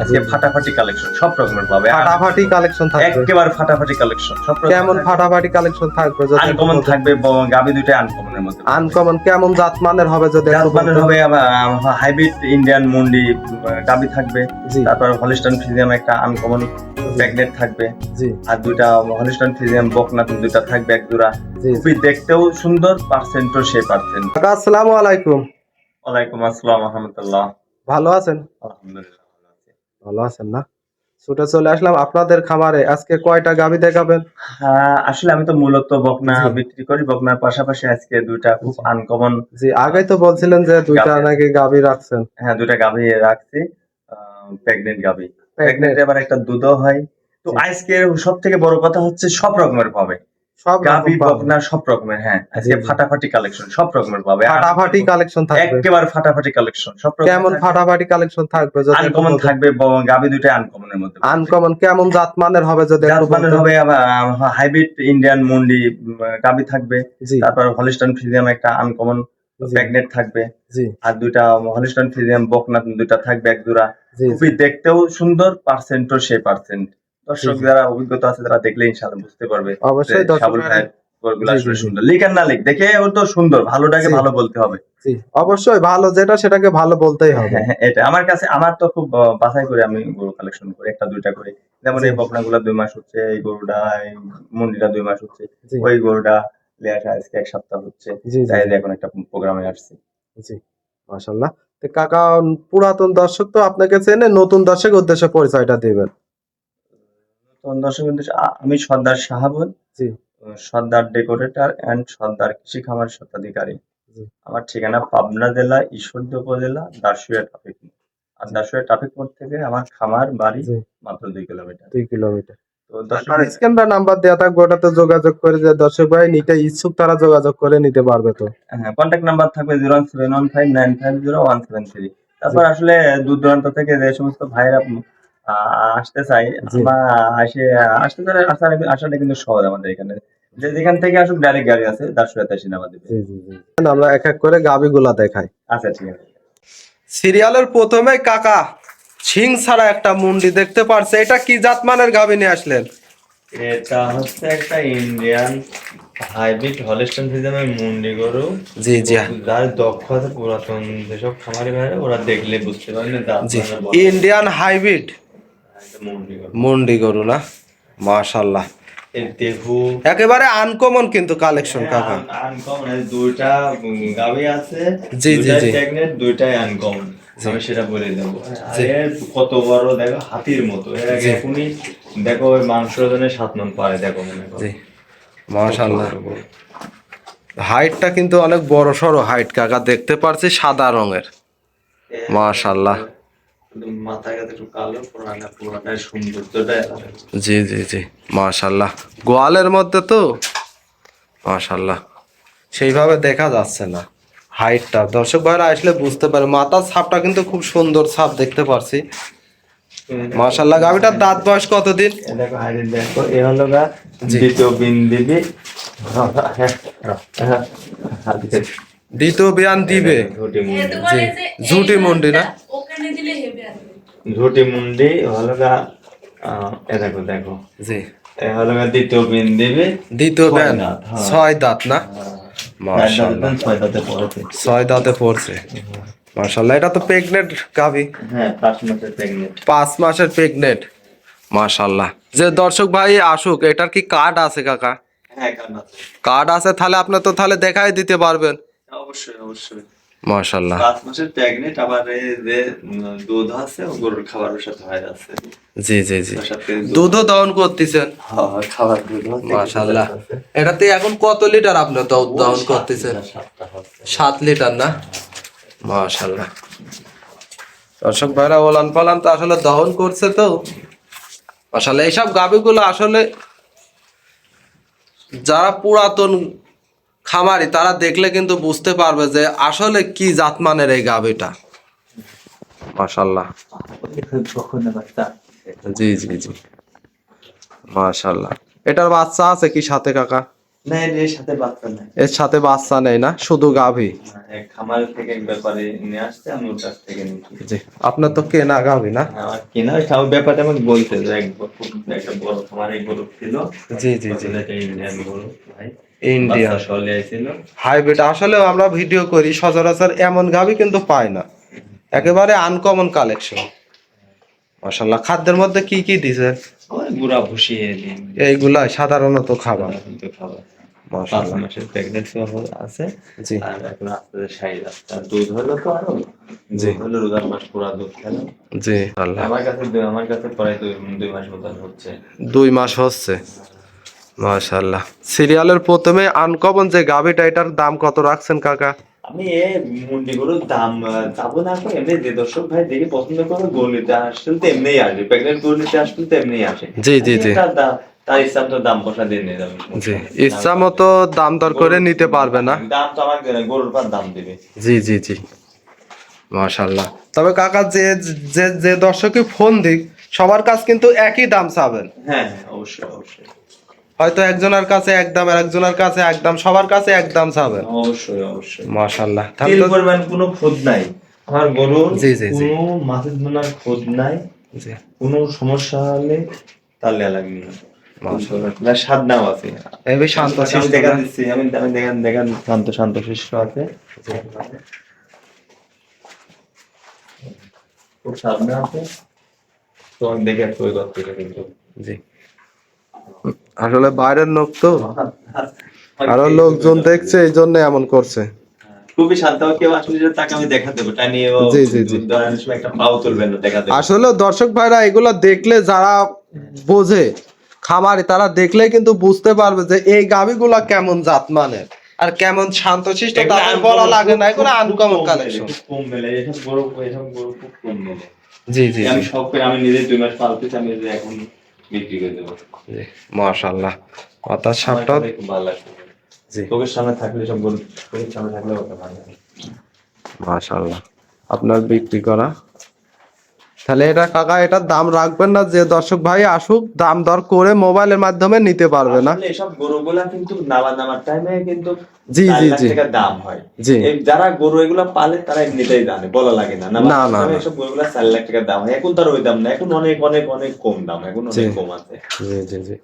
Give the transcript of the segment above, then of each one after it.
আজকে ফাটাফাটি কালেকশন সব রকমের পাবে। ফাটাফাটি কালেকশন থাকবে। একেবারে ফাটাফাটি কালেকশন সব কেমন ফাটাফাটি কালেকশন থাকবে আনকমন থাকবে গাবি দুইটা আনকমনের মধ্যে আনকমন কেমন জাত মানের হবে যদি বলতেন। হবে হাইব্রিড ইন্ডিয়ান মুন্ডি গাবি থাকবে। তারপর হলিস্টান ফিজিয়াম একটা আনকমন প্যাগনেট থাকবে। আর দুইটা হলিস্টান ফিজিয়াম বকনা দুইটা থাকবে এক জোড়া খুবই দেখতেও সুন্দর পার্সেন্টও সে পার্সেন্ট আসসালামু আলাইকুম। ওয়ালাইকুম আসসালাম রহমতুল্লাহ। ভালো আছেন? আলহামদুলিল্লাহ। ভালো আছেন না? ছুটে চলে আসলাম আপনাদের খামারে। আজকে কয়টা গাবি দেখাবেন? হ্যাঁ আসলে আমি তো মূলত বকনা বিক্রি করি। বকনার পাশাপাশি আজকে দুইটা খুব আনকমন জি আগেই তো বলছিলেন যে দুইটা নাকি গাবি রাখছেন। হ্যাঁ দুইটা গাভি রাখছি প্রেগনেন্ট গাভি। প্রেগনেন্ট এবার একটা দুধও হয়। তো আজকে সব থেকে বড় কথা হচ্ছে সব রকমের পাবে। সব গাভি বকনা সব রকমের হ্যাঁ। আজকে। ফাটাফাটি কালেকশন সব রকমের পাবে। ফাটাফাটি কালেকশন থাকবে। একেবারে ফাটাফাটি কালেকশন সব কেমন ফাটাফাটি কালেকশন থাকবে যদি একটু আনকমন থাকবে ব- গাভি দুইটা আনকমনের মধ্যে। আনকমন কেমন হবে যদি একটু হবে হাইব্রিড ইন্ডিয়ান মুন্ডি গাভি থাকবে। তারপর হলিস্টান ফিজিয়াম একটা আনকমন জি, প্যাগনেট থাকবে। আর দুইটা হলিস্টান ফিজিয়াম বকনা দুইটা থাকবে এক জোড়া খুবই দেখতেও সুন্দর পার্সেন্টও সে পার্সেন্ট দর্শক। যারা অভিজ্ঞতা আছে তারা দেখলে ইনশাআল্লাহ বুঝতে পারবে অবশ্যই সাবল ভাইয়ের। সুন্দর। না লিখ দেখে তো সুন্দর ভালোটাকে ভালো বলতে হবে। অবশ্যই ভালো যেটা সেটাকে ভালো বলতেই হবে। হ্যাঁ, হ্যাঁ, এটা আমার কাছে আমার তো খুব বাছাই করে আমি গরু কালেকশন করি একটা দুইটা করে। যেমন এই দুই মাস হচ্ছে এই গরুটা এই মুন্ডিটা দুই মাস হচ্ছে ওই গরুটা আসা আজকে এক সপ্তাহ হচ্ছে তাই এখন একটা প্রোগ্রামে আসছি। জি তো কাকা পুরাতন দর্শক তো আপনাকে চেনে নতুন দর্শক উদ্দেশ্যে পরিচয়টা দিবেন। তো দর্শক বন্ধু, আমি সর্দার শাহাবুল জি। সর্দার ডেকোরেটর এন্ড সর্দার কৃষি খামার স্বত্বাধিকারী। আমার ঠিকানা পাবনা জেলা ঈশ্বরদী উপজেলা দাসুয়া ট্রাফিক আর দাসুয়া ট্রাফিক মোড় থেকে আমার খামার বাড়ি মাত্র দুই কিলোমিটার। দুই কিলোমিটার। আর নাম্বার দেওয়া থাকবে ওটাতে যোগাযোগ করে যে দর্শক ভাই নিতে ইচ্ছুক তারা যোগাযোগ করে নিতে পারবে তো। হ্যাঁ কন্ট্যাক্ট নাম্বার থাকবে zero seven one five nine five zero one seven three তারপর আসলে দূর দূরান্ত থেকে যে সমস্ত ভাইরা আসতে চাই বা আসে আসতে চাই আসার আসাটা কিন্তু সহজ আমাদের এখানে। যে যেখান থেকে আসুক ডাইরেক্ট গাড়ি আছে জি জি জি। আমরা এক এক করে গাবি গুলা দেখাই। আচ্ছা ঠিক আছে। সিরিয়ালের প্রথমে কাকা ছিং ছাড়া একটা মুন্ডি দেখতে পারছে। এটা কি জাত মানের গাবি নিয়ে আসলেন? এটা হচ্ছে একটা ইন্ডিয়ান হাইব্রিড হলিস্টন ফিজামের মুন্ডি গরু। জি জি। যার দক্ষতা পুরাতন যেসব খামারি ভাইরা ওরা দেখলে বুঝতে পারে না দাঁত জি বড়। Indian hybrid. মুন্ডি গরু না মাশাল্লাহ একেবারে আনকমন কিন্তু কালেকশন কাকা। আনকমন দুইটা গাবি আছে জি, জি, জি। দুইটাই আনকমন আমি সেটা বলে দেবো। কত বড় দেখো হাতির মতো। এর আগে। দেখো ওই মাংস ওজনে সাত মন পারে দেখো মনে করো। মাশাল্লাহ হাইটটা কিন্তু অনেক বড় সড়ো হাইট কাকা। দেখতে পারছি সাদা রঙের। মাশাআল্লাহ। জি জি জি মাশাল্লাহ গোয়ালের মধ্যে তো মাশাল্লাহ সেইভাবে দেখা যাচ্ছে না হাইটটা দর্শক ভাইরা আসলে বুঝতে পারে মাথার ছাপটা কিন্তু খুব সুন্দর ছাপ দেখতে পারছি মাশাল্লাহ গাভিটার দাঁত বয়স কতদিন দেখো এ হলো গা। দ্বিতীয় বিন্দিবি দ্বিতীয় বিয়ান দিবে। ঝুটি মুন্ডি। জি। ঝুটি না? ঝুটি মুন্ডি হলো দেখো দেখো। জি। এ হলো গা দ্বিতীয় দ্বিতীয় বিয়ান? হ্যাঁ। ছয় দাঁত না? ছয় দাঁতে পড়েছে। ছয় দাঁতে পড়ছে। মাশাল্লাহ এটা তো প্রেগনেন্ট গাভি। হ্যাঁ পাঁচ মাসের প্রেগনেন্ট পাঁচ মাসের প্রেগনেন্ট মাশাল্লাহ যে দর্শক ভাই আসুক এটার কি কার্ড আছে কাকা? হ্যাঁ কার্ড আছে তাহলে আপনি তো তাহলে দেখাই দিতে পারবেন। অবশ্যই অবশ্যই। মাশাল্লাহ পাঁচ মাসের প্রেগনেন্ট আবার যে দুধ আছে গরুর খাবারের সাথে হয়ে জি জি জি। দুধও দহন করতেছেন? হ্যাঁ, খাবার দুধ এটাতে এখন কত লিটার আপনি দুধ দহন করতেছেন? সাত লিটার না? মাশাল্লাহ দর্শক ভাইরা ওলান পালান তো আসলে দহন করছে তো। আসলে এইসব গাভিগুলো আসলে যারা পুরাতন খামারি তারা দেখলে কিন্তু বুঝতে পারবে যে আসলে কি জাতমানের এই গাভিটা মাশাল্লাহ জি জি জি। মাশাল্লাহ এটার বাচ্চা আছে কি সাথে কাকা? না এর সাথে বাচ্চা নাই। এর সাথে বাচ্চা নেই না? শুধু গাভী? খামার থেকে ব্যাপারে নিয়ে আসতে আমি কাছ থেকে আপনার তো কেনা গাভী না? কেনা খাওয়ার ব্যাপারটা আমাকে বলতে একটা বড় খামার গরু ছিল। জি জি জি। ভাই। ইন্ডিয়া হাইব্রিড আসলেও আমরা ভিডিও করি সচরাচর এমন গাভী কিন্তু পাই না। একেবারে আনকমন কালেকশন মাশাল্লাহ খাদ্যের মধ্যে কি কি দিছে? গুড়া ভুসিয়ে দিন এইগুলাই সাধারণত খাবার। খাবার। পাঁচ মাশাল্লাহ মাসের প্রেগনেন্সি আছে। জি। আর এখন আস্তে আস্তে সাইজ আসছে আর দুধ হলো তো আরও। জি। হলো রোজার মাস পুরা দুধ খেলো। জি আল্লাহ। আমার কাছে আমার কাছে প্রায় দুই দুই মাস হচ্ছে। দুই মাস হচ্ছে। মাশাল্লাহ সিরিয়ালের প্রথমে আনকমন যে গাভীটা এটার দাম কত রাখছেন কাকা? আমি এ মুন্ডি দাম যাব না এখন এমনি যে দর্শক ভাই দেখে পছন্দ করে গরু নিতে আসলে তো এমনিই আসবে। প্রেগনেন্ট গরু নিতে আসলে তো এমনিই আসে। জি, জি, জি। তার ইচ্ছা তো দাম বসা দিয়ে নিয়ে যাবে। জি ইচ্ছা মতো দাম দর করে নিতে পারবে না। দাম তো আমার গরুর পর দাম দিবে। জি জি জি। মাশাল্লাহ তবে কাকা যে যে যে দর্শকে ফোন দিক সবার কাছ কিন্তু একই দাম চাবেন। হ্যাঁ হ্যাঁ অবশ্যই অবশ্যই। হয়তো একজনের কাছে এক দাম আর একজনের কাছে এক দাম সবার কাছে এক দাম চাবেন। অবশ্যই অবশ্যই। মাশাল্লাহ তিল পরিমাণ কোনো খোঁজ নাই। আমার গরুর জি, জি, জি। কোনো মাছের দানার খোঁজ নাই। জি। কোনো সমস্যা হলে তার লেয়া লাগবে না মাশাআল্লাহ। স্বাদ নাও আছে। এই শান্ত শান্ত। শান্ত শিষ্ট আছে। খুব সামনে আছে। তো দেখে একটু ওই জি। আসলে বাইরের লোক তো। আরও লোকজন দেখছে এই জন্য এমন করছে। খুবই শান্ত কেউ আসলে তাকে আমি দেখা দেবো টা জি, জি, জি। দুধ দোয়ানোর সময় একটা পাও তুলবেন না আসলে দর্শক ভাইরা এগুলা দেখলে যারা বোঝে খামারি তারা দেখলে কিন্তু বুঝতে পারবে যে এই গাভিগুলা কেমন জাত মানের আর কেমন শান্তশিষ্ট তাদের বলা লাগে না এগুলো আনকমন কালেকশন কম মেলে এসব গরু এসব গরু খুব কম মেলে। জি জি আমি সব আমি নিজে দুই মাস পালতেছি আমি এখন বিক্রি করে দেবো। জি মাশাআল্লাহ। মাথার সাপটা ভালো জি। সামনে থাকলে সব গরু চোখের সামনে থাকলে ওটা ভালো লাগে। মাশাআল্লাহ। আপনার বিক্রি করা তাহলে এটা কাকা এটার দাম রাখবেন না যে দর্শক ভাই আসুক দাম দর করে মোবাইলের মাধ্যমে নিতে পারবে না। এসব গরুগুলা কিন্তু নামা নামার টাইমে কিন্তু জি, জি, জি। দাম হয়। জি। এই যারা গরু এগুলা পালে তারা এমনিতেই জানে বলা লাগে না। না, না, এসব গরুগুলা চার লাখ টাকা দাম হয়। এখন তার ওই দাম না এখন অনেক অনেক অনেক কম দাম এখন অনেক কম আছে। জি জি জি।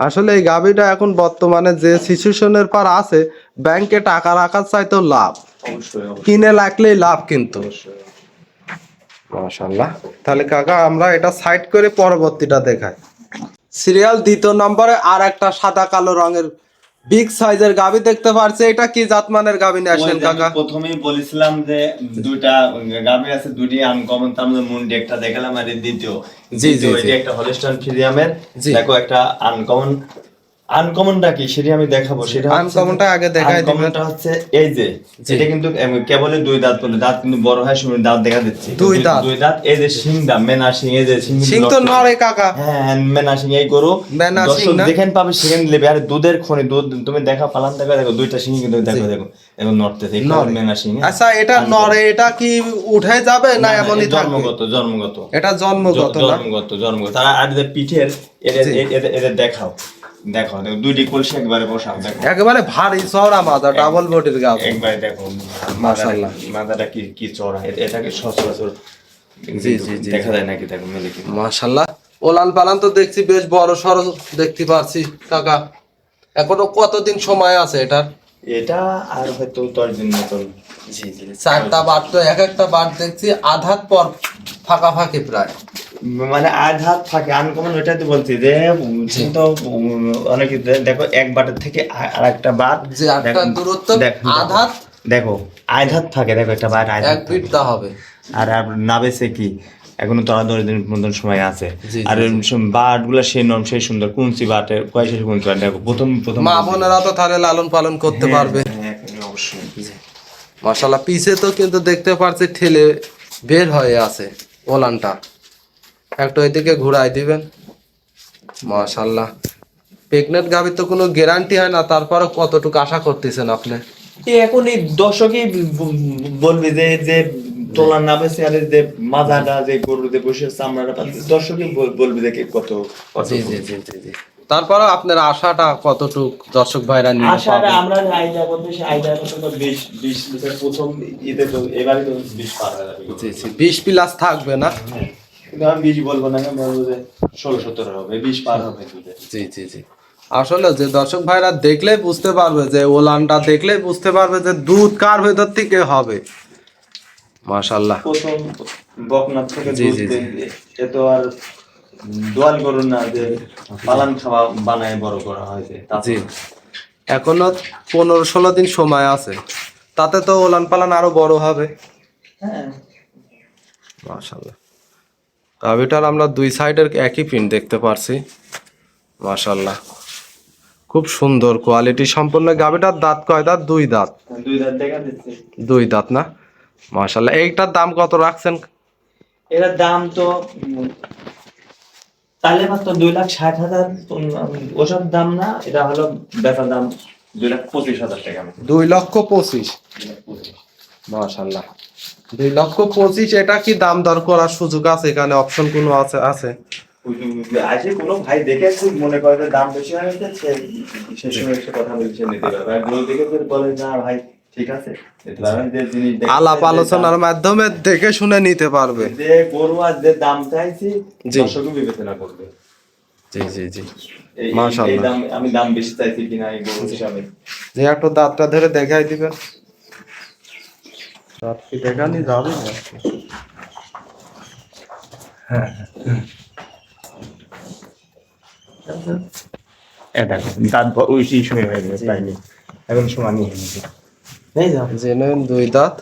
আসলে এই গাভিটা এখন বর্তমানে যে সিচুয়েশনের পর আছে ব্যাংকে টাকা রাখার চাইতেও লাভ। কিনে রাখলেই লাভ কিন্তু। অবশ্যই। মাশাল্লাহ তাহলে কাকা আমরা এটা সাইড করে পরবর্তীটা দেখাই। সিরিয়াল দ্বিতীয় নম্বরে আর একটা সাদা কালো রঙের বিগ সাইজের গাভি দেখতে পারছি। এটা কি জাতমানের গাভি নিয়ে আসেন কাকা? প্রথমেই বলেছিলাম যে দুইটা গাভী আছে দুটি আনকমন তার মধ্যে মুন্ডি একটা দেখালাম আর দ্বিতীয়। জি, জি। একটা হলিস্টান ফিরিয়ামের দেখো একটা আনকমন আনকমনটা কি? সেটা আমি দেখাবো। সেটা আনকমনটা আগে দেখাই। আনকমনটা হচ্ছে এই যে। এটা কিন্তু কেবলই দুই দাঁত বলে দাঁত কিন্তু বড় হয় শুনে দাঁত দেখা দুই দাঁত। দুই দাঁত এই যে শিং দাঁত মেনা শিং এই যে শিং তো নরে কাকা। হ্যাঁ মেনা সিং এই মেনা শিং যেখানে পাবে সেখানে নেবে। আর দুধের খনি দুধ তুমি দেখা পালান দেখা দেখো। দুইটা সিং কিন্তু দেখো দেখো। এবং নড়তেছে এই। মেনা সিং আচ্ছা এটা নরে এটা কি উঠে যাবে না এমনই থাকবে জন্মগত জন্মগত। এটা জন্মগত জন্মগত জন্মগত। আর যে পিঠের এদের- এদের দেখাও। দেখো দুইটি কলসি একবারে বসাও দেখো। একেবারে ভারী চওড়া মাথা ডাবল বডির একবারে দেখো মাশাআল্লাহ। মাথাটা- কি কি চড়া এটাকে সচরাচর জি, জি, জি, দেখা যায় নাকি দেখো মেলে কি মাশাল্লাহ ওলান পালান তো দেখছি বেশ বড় সড় দেখতে পারছি কাকা। এখনও কতদিন সময় আছে এটার? এটা আর হয়তো দশ দিন মতন। জি জি চারটা বার তো এক একটা বার দেখছি আধাত পর ফাঁকা ফাঁকি প্রায়। মানে আধ হাত থাকে আনকমন ওইটাই তো বলছি যে তো অনেকে দে- দেখো এক বাটের থেকে আর একটা বাট যে একটা দূরত্ব দেখো- আধাত দেখো আধ হাত থাকে দেখো একটা বাট আধ এক ফিট দা হবে। আর নাবেছে কি? এখনও তোরা দশ দিন মতন সময় আছে। আর বাটগুলা সেই নরম সেই সুন্দর কুঞ্চি বাটের কয়েছে কুঞ্চি বাট? দেখো প্রথম প্রথম মা বোনেরা তো তাহলে লালন পালন করতে পারবে। হ্যাঁ, অবশ্যই। মাশাল্লাহ পিছে তো কিন্তু দেখতে পারছি ঠেলে বের হয়ে আছে ওলানটা। একটু এদিকে ঘুরাই দিবেন। মাশাল্লাহ প্রেগনেন্ট গাভীর তো কোনো গ্যারান্টি হয় না তারপরে কতটুকু আশা করতেছেন আপনি? এখন এই দর্শকই বলবে যে যে তোলা না বেছে যে যে বসে চামড়াটা পাচ্ছে, দর্শকই বলবে যে কত জি জি জি জি জি। তারপরে আপনার আশাটা কতটুক দর্শক ভাইরা নিয়ে আশা পাবে? আমরা আইডিয়া করতে আইডিয়া করতে তো বিশ বিশ লিটার প্রথম ঈদে তো এবারে তো বিশ পার হয়ে যাবে। জি জি বিশ প্লাস থাকবে না? কিন্তু আমি বিশ বলব না আমি বলব যে ষোলো সতেরো হবে বিশ পার হবে দুধে জি জি জি। আসলে যে দর্শক ভাইরা দেখলেই বুঝতে পারবে যে ওলানটা দেখলেই বুঝতে পারবে যে দুধ কার ভেতর থেকে হবে। মাশাল্লাহ প্রথম বকনাথ থেকে জি, জি, জি। এ তো আর দোয়াল গরু না যে পালান খাওয়া বানায় বড় করা হয়েছে জি। এখনও পনেরো ষোলো দিন সময় আছে তাতে তো ওলান পালান আরও বড় হবে। হ্যাঁ। মাশাল্লাহ গাভিটার আমরা দুই সাইডের একই প্রিন্ট দেখতে পারছি। মাশাল্লাহ খুব সুন্দর কোয়ালিটি সম্পূর্ণ গাভিটার দাঁত কয় দাঁত? দুই দাঁত। দুই দাঁত দেখা দুই দাঁত না? মাশাল্লাহ এইটার দাম কত রাখছেন? এটার দাম তো তাহলে মাত্র দুই লাখ ষাট হাজার ওসব দাম না এটা হলো বেচা দাম দুই লাখ পঁচিশ হাজার টাকা। দুই লক্ষ পঁচিশ। মাশাল্লাহ দুই লক্ষ পঁচিশ এটা কি দাম দর করার সুযোগ আছে? এখানে অপশন কোনো আছে আছে? আসে কোনো ভাই দেখে খুব মনে করে যে দাম বেশি হয়ে গেছে সে সে সময় এসে কথা বলছে নিতে পারবে। আর দেখে বলে না ভাই ঠিক আছে নিতে পারবেন যে জিনিস দেখতে- আলাপ আলোচনার মাধ্যমে দেখে শুনে নিতে পারবে। যে গরু আর যে দাম চাইছি। বিবেচনা করবে। জি জি জি। মাশাআল্লাহ। আমি দাম বেশি চাইছি কিনা এই গরু হিসাবে। যে একটু দাঁতটা ধরে দেখাই দিবেন। দাঁত কি। দেখানি যাবে না? এটা দাঁত ওই সেই সময় হয়ে গেছে পাইনি এখন সমানই হয়ে গেছে দুই দাঁত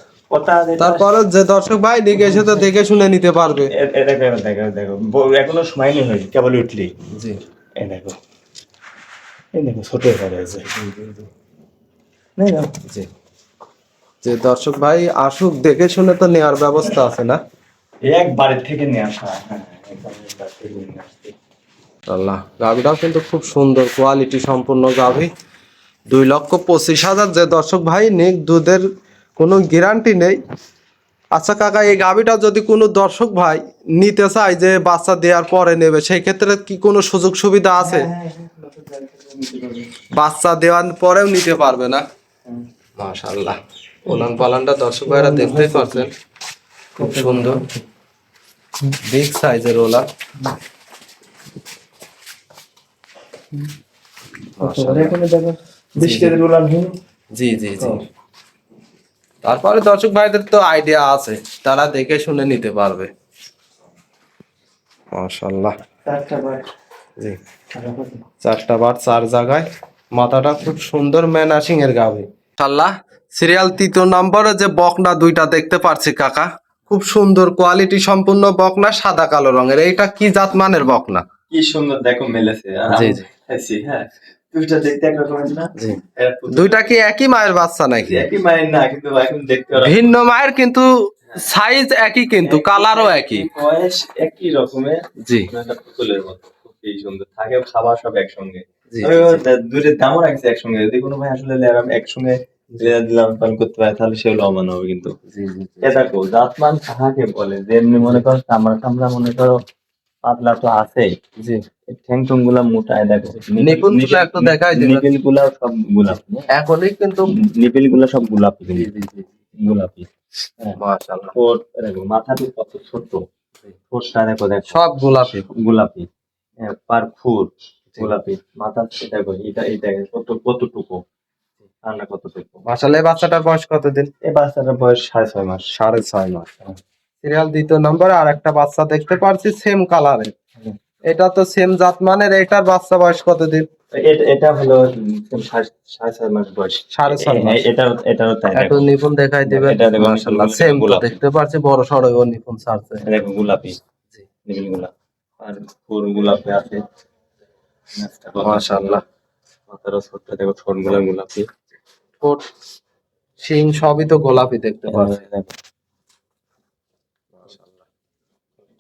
তারপরে যে দর্শক ভাই দিকে এসে তো দেখে শুনে নিতে পারবে। দেখো দেখো দেখো এখনও সময় নেই হয়েছে কেবল উঠলি। জি। দেখো। এই দেখো ছোট হয়ে গেছে। জি। যে দর্শক ভাই আসুক দেখে শুনে তো নেওয়ার ব্যবস্থা আছে না? এক বাড়ির থেকে নিয়ে আসা হ্যাঁ আসছি। আল্লাহ গাভিটাও কিন্তু খুব সুন্দর কোয়ালিটি সম্পূর্ণ গাভি। দুই লক্ষ পঁচিশ হাজার যে দর্শক ভাই নিক দুধের কোনো গ্যারান্টি নেই। আচ্ছা কাকা এই গাভিটা যদি কোনো দর্শক ভাই নিতে চায় যে বাচ্চা দেওয়ার পরে নেবে সেই ক্ষেত্রে কি কোনো সুযোগ সুবিধা আছে? হ্যাঁ, হ্যাঁ। বাচ্চা দেওয়ার পরেও নিতে পারবে। না মাশাল্লাহ ওলান পালানটা দর্শক ভাইরা দেখতেই পাচ্ছেন। খুব সুন্দর। বিগ সাইজের ওলা। উলান হিন জি জি। জি তারপরে দর্শক ভাইদের তো আইডিয়া আছে তারা দেখে শুনে নিতে পারবে। মাশাল্লাহ চারটা বার। জি। চারটা বার। চার জায়গায়। মাথাটা খুব সুন্দর ম্যানাসিং এর গাবে মাশাল্লাহ সিরিয়াল তৃতীয় নম্বরে যে বকনা দুইটা দেখতে পারছি কাকা। খুব সুন্দর কোয়ালিটি সম্পূর্ণ বকনা সাদা কালো রঙের। এইটা কি জাত মানের বকনা? কি সুন্দর দেখো মেলেছে। হ্যাঁ। দুইটা দেখতে একরকম না। দুইটা কি একই মায়ের বাচ্চা নাকি? একই মায়ের না কিন্তু এখন দেখতে ভিন্ন মায়ের কিন্তু সাইজ একই কিন্তু কালারও একই বয়স একই রকমের। জি। পুতুলের মতো খুবই সুন্দর। থাকে খাবার সব একসঙ্গে। দুইটার দামও রাখছি একসঙ্গে। যদি কোনো ভাই আসলে একসঙ্গে লেয়ার দিলাম পান করতে পারে তাহলে সেগুলো অমান হবে কিন্তু। জি জি এ দেখো জাতমান কাহাকে বলে? যে এমনি মনে করো চামড়া টামড়া মনে করো পাতলা তো আছেই। জি। ঠ্যাং টুংগুলা মোটায় দেখো। নিপুণগুলা একটু দেখাই দিবেন। নিপিলগুলা সব গোলাপি। এখনই কিন্তু নিপিলগুলা সব গোলাপি জি জি জি। গোলাপি। হ্যাঁ। মাশাআল্লাহ। ঠোঁট দেখো মাথাটি কত ছোট ঠোঁটটা দেখো দেখো। সব গোলাপি। গোলাপি। হ্যাঁ, পার ফুট গোলাপি। মাথা দেখো এটা এটা কত কতটুকু। রান্না এই বাচ্চাটার বয়স কতদিন? এই বাচ্চাটার বয়স সাড়ে ছয় মাস। সাড়ে ছয় মাস। সিরিয়াল দ্বিতীয় নম্বরে আর একটা বাচ্চা দেখতে পারছি সেম কালারের এটা তো সেম জাত মানের এটার বাচ্চা বয়স কতদিন? এটা এটা হলো সাড়ে ছয় মাস বয়স। সাড়ে ছয় মাস এ- এটারও এটারও তাই একটু দেখো। নিপুণ দেখাই এটা মাশাআল্লাহ সেম। দেখতে পারছি বড় সড়ো ও নিপুণ ছাড়ছে। দেখো গোলাপি। জি। নীল গোলাপ। আর ফুল গোলাপি আছে। মাশাআল্লাহ। মাথারও ছোট্ট দেখো ঠোঁট গোলাপি। ঠোঁট শিং সবই তো গোলাপি দেখতে পাচ্ছি। দেখো,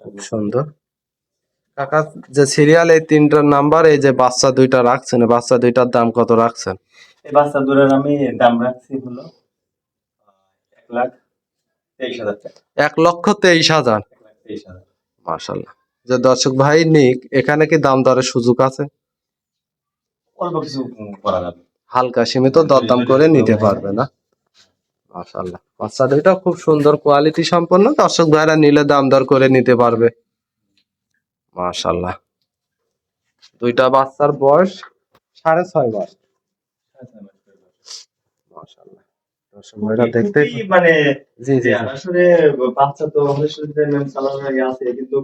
খুব সুন্দর। কাকা যে সিরিয়াল এই তিনটার নাম্বার এই যে বাচ্চা দুইটা রাখছেন বাচ্চা দুইটার দাম কত রাখছেন? এই বাচ্চা দুটার আমি দাম রাখছি হলো এক লাখ তেইশ হাজার এক লক্ষ তেইশ হাজার? এক তেইশ হাজার। মাশাল্লাহ যে দর্শক ভাই নিক এখানে কি দাম দরের সুযোগ আছে? অল্প কিছু করা যাবে। হালকা সীমিত দরদাম করে নিতে পারবে না। মাশাল্লাহ বাচ্চা দুইটা খুব সুন্দর কোয়ালিটি সম্পন্ন। দর্শক ভাইরা নিলে দাম দর করে নিতে পারবে। মাশাল্লাহ দুইটা বাচ্চার বয়স সাড়ে ছয় মাস। মাশাল্লাহ দর্শক ভাইরা দেখতে মানে জি জি আসলে বাচ্চা তো হলে মেম চালানোর আগে আছে কিন্তু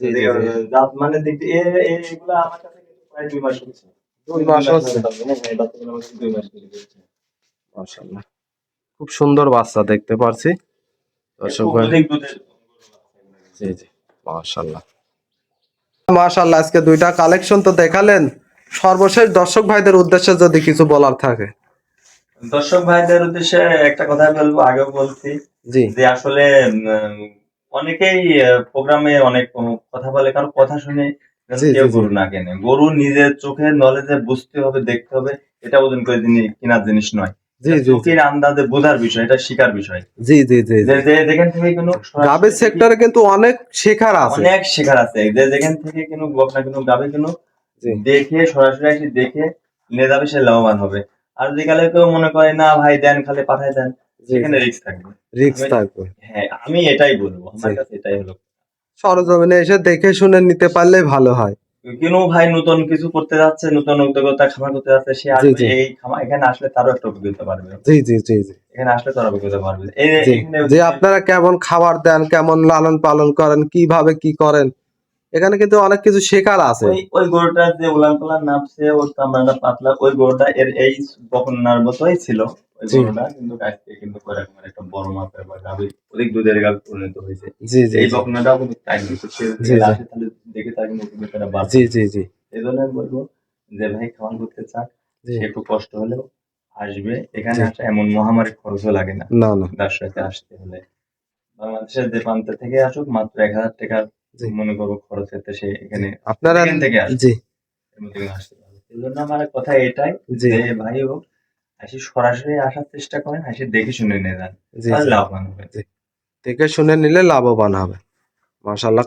জি জি যে- জি। দাঁত মানে দিক দিয়ে এ- এ- এগুলা আমার কাছে প্রায় দুই মাস হচ্ছে দুই মাস হচ্ছে হ্যাঁ, হ্যাঁ, খুব সুন্দর বাচ্চা দেখতে পারছি। দর্শক ভাই। জি জি। আজকে দুইটা কালেকশন তো দেখালেন। সর্বশেষ দর্শক ভাইদের উদ্দেশ্যে যদি কিছু বলার থাকে। দর্শক ভাইদের উদ্দেশ্যে একটা কথা বলব আগেও বলছি জি। যে আসলে উম, অনেকেই প্রোগ্রামে অনেক কথা বলে কারণ কথা শুনে কেউ। গরু না কেনে। গরু নিজের চোখের নলেজে বুঝতে হবে দেখতে হবে এটা ওজন করে কেনার জিনিস নয়। আন্দাজে বোঝার বিষয় এটা শিকার বিষয়। জি জি জি যে যে যেখান থেকে কোনো গাবের সেক্টরে কিন্তু অনেক শেখার আছে। অনেক শেখার আছে। যে যেখান থেকে কোনো গাবে কোনো দেখে সরাসরি এসে দেখে নিয়ে যাবে সে লাভবান হবে। আর যেখানে কেউ মনে করে না ভাই দেন খালি পাঠায় দেন সেখানে রিস্ক থাকবে। রিক্স থাকবে। হ্যাঁ আমি এটাই বলব। আমার কাছে এটাই হলো। সরজমিনে এসে দেখে শুনে নিতে পারলে ভালো হয়। কেন ভাই নতুন কিছু করতে যাচ্ছে নতুন উদ্যোগতা খামার করতে যাচ্ছে সে আসবে। এই খামার এখানে আসলে তারও একটা অভিজ্ঞতা পারবে জি জি জি জি। এখানে আসলে তার অভিজ্ঞতা পারবে যে আপনারা কেমন খাবার দেন কেমন লালন পালন করেন কীভাবে কি করেন এখানে কিন্তু অনেক কিছু শেখার আছে। ওই গরুটা যে উলান পালান নামছে ওর চামড়াটা পাতলা ওই গরুটা এর এই বকনার মতোই ছিল ওই জি। গরুটা কিন্তু আজকে কিন্তু এরকম একটা বড় মাপের বা গাভী অধিক দুধের গাভী পরিণত হয়েছে। জি জি এই বকনাটাও কিন্তু তাই কিন্তু সে জি, যদি জি। আসে তাহলে দেখে তার কিন্তু অভিজ্ঞতাটা বাড়বে জি জি জি। এই জন্য আমি বলব যে ভাই খাওয়ান করতে চাক একটু কষ্ট হলেও আসবে। এখানে। আসা এমন মহামারী খরচও লাগে না। না না। ব্যবসাতে আসতে হলে। বাংলাদেশের যে প্রান্ত থেকে আসুক মাত্র এক হাজার টাকার জি। মনে করব খরচ হতে সে এখানে আপনারা এখান থেকে আসবে। জি। এর মধ্যে কিন্তু আসতে পারবে। এই জন্য আমার কথা এটাই জি। যে ভাই হোক আসি সরাসরি আসার চেষ্টা করেন আসি দেখে শুনে নিয়ে যান। জি তাহলে জি। লাভবান হবে। দেখে শুনে নিলে লাভবান হবে। মাশাল্লাহ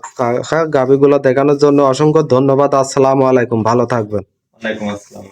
গাবিগুলো দেখানোর জন্য অসংখ্য ধন্যবাদ। আসসালামু আলাইকুম। ভালো থাকবেন। ওয়ালাইকুম আসসালাম।